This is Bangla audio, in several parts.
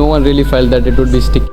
No one really felt that it would be sticky.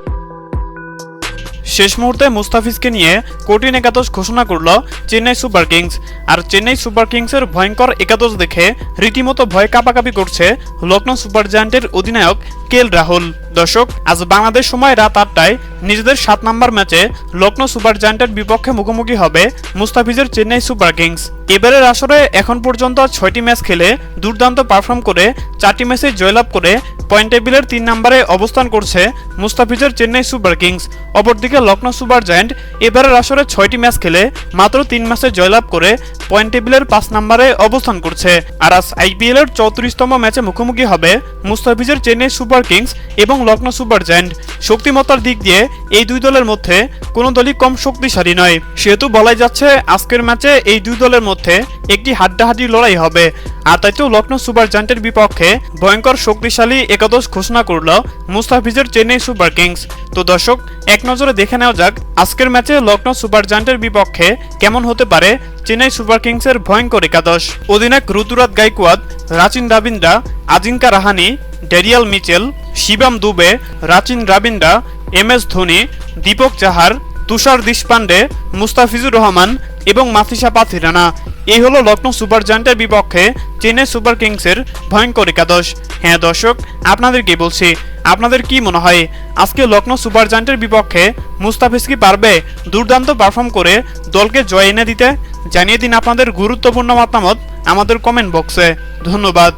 শেষ মুহূর্তে মুস্তাফিজকে নিয়ে কঠিন একাদশ ঘোষণা করল চেন্নাই সুপার কিংস। আর চেন্নাই সুপার কিংসের ভয়ঙ্কর একাদশ দেখে রীতিমতো ভয় কাঁপাকাঁপি করছে লখনৌ সুপার জায়ান্টের অধিনায়ক কেল রাহুল। দর্শক, আজ বাংলাদেশ সময় রাত আটটায় নিজেদের সাত নম্বর ম্যাচে লখনৌ সুপার জায়ান্টের বিপক্ষে মুখোমুখি হবে মুস্তাফিজের চেন্নাই সুপার কিংস। এবারের আসরে এখন পর্যন্ত ছয়টি ম্যাচ খেলে দুর্দান্ত পারফর্ম করে চারটি ম্যাচে জয়লাভ করে পয়েন্ট টেবিলের তিন নাম্বারে অবস্থান করছে মুস্তাফিজের চেন্নাই সুপার কিংস, অপরদিকে লখনৌ সুপার জায়েন্ট। এবারের আসরে ছয়টি ম্যাচ খেলে মাত্র তিন ম্যাচে জয়লাভ করে পয়েন্ট টেবিলের পাঁচ নম্বরে অবস্থান করছে। আর আজ আইপিএল এর চৌত্রিশতম ম্যাচে মুখোমুখি হবে মুস্তাফিজের চেন্নাই সুপার কিংস এবং লখনৌ সুপার জায়ান্ট। শক্তিমত্তার দিক দিয়ে এই দুই দলের মধ্যে কোনো দলই কম শক্তিশালী নয়। সেহেতু বলাই যাচ্ছে আজকের ম্যাচে এই দুই দলের মধ্যে একটি হাড্ডাহাড্ডি লড়াই হবে। আর তাইতেও লখনৌ সুপার জায়ান্টের বিপক্ষে ভয়ঙ্কর শক্তিশালী একাদশ ঘোষণা করল মুস্তাফিজের চেন্নাই সুপার কিংস। তো দর্শক, এক নজরে দেখে নেওয়া যাক আজকের ম্যাচে লখনৌ সুপার জায়ান্টের বিপক্ষে কেমন হতে পারে চেন্নাই সুপার কিংসের ভয়ঙ্কর একাদশ। অধিনায়ক Ruturaj Gaikwad, Rachin Ravindra Ajinkya Rahane Daryl Mitchell, Shivam Dube, Rachin Ravindra M S Dhoni, Deepak Chahar, Tushar Deshpande Mustafizur Rahman এবং মাথিসা পাথিরানা এই হলো লখনৌ সুপার জায়ান্টের বিপক্ষে চেন্নাই সুপার কিংসের ভয়ঙ্কর একাদশ। হ্যাঁ দর্শক আপনাদের কি বলছি আপনাদের কি মনে হয়? আজকে লখনৌ সুপার জায়ান্টের বিপক্ষে মুস্তাফিজ কি পারবে দুর্দান্ত পারফর্ম করে দলকে জয় এনে দিতে? জানিয়ে দিন আপনাদের গুরুত্বপূর্ণ মতামত আমাদের কমেন্ট বক্সে ধন্যবাদ।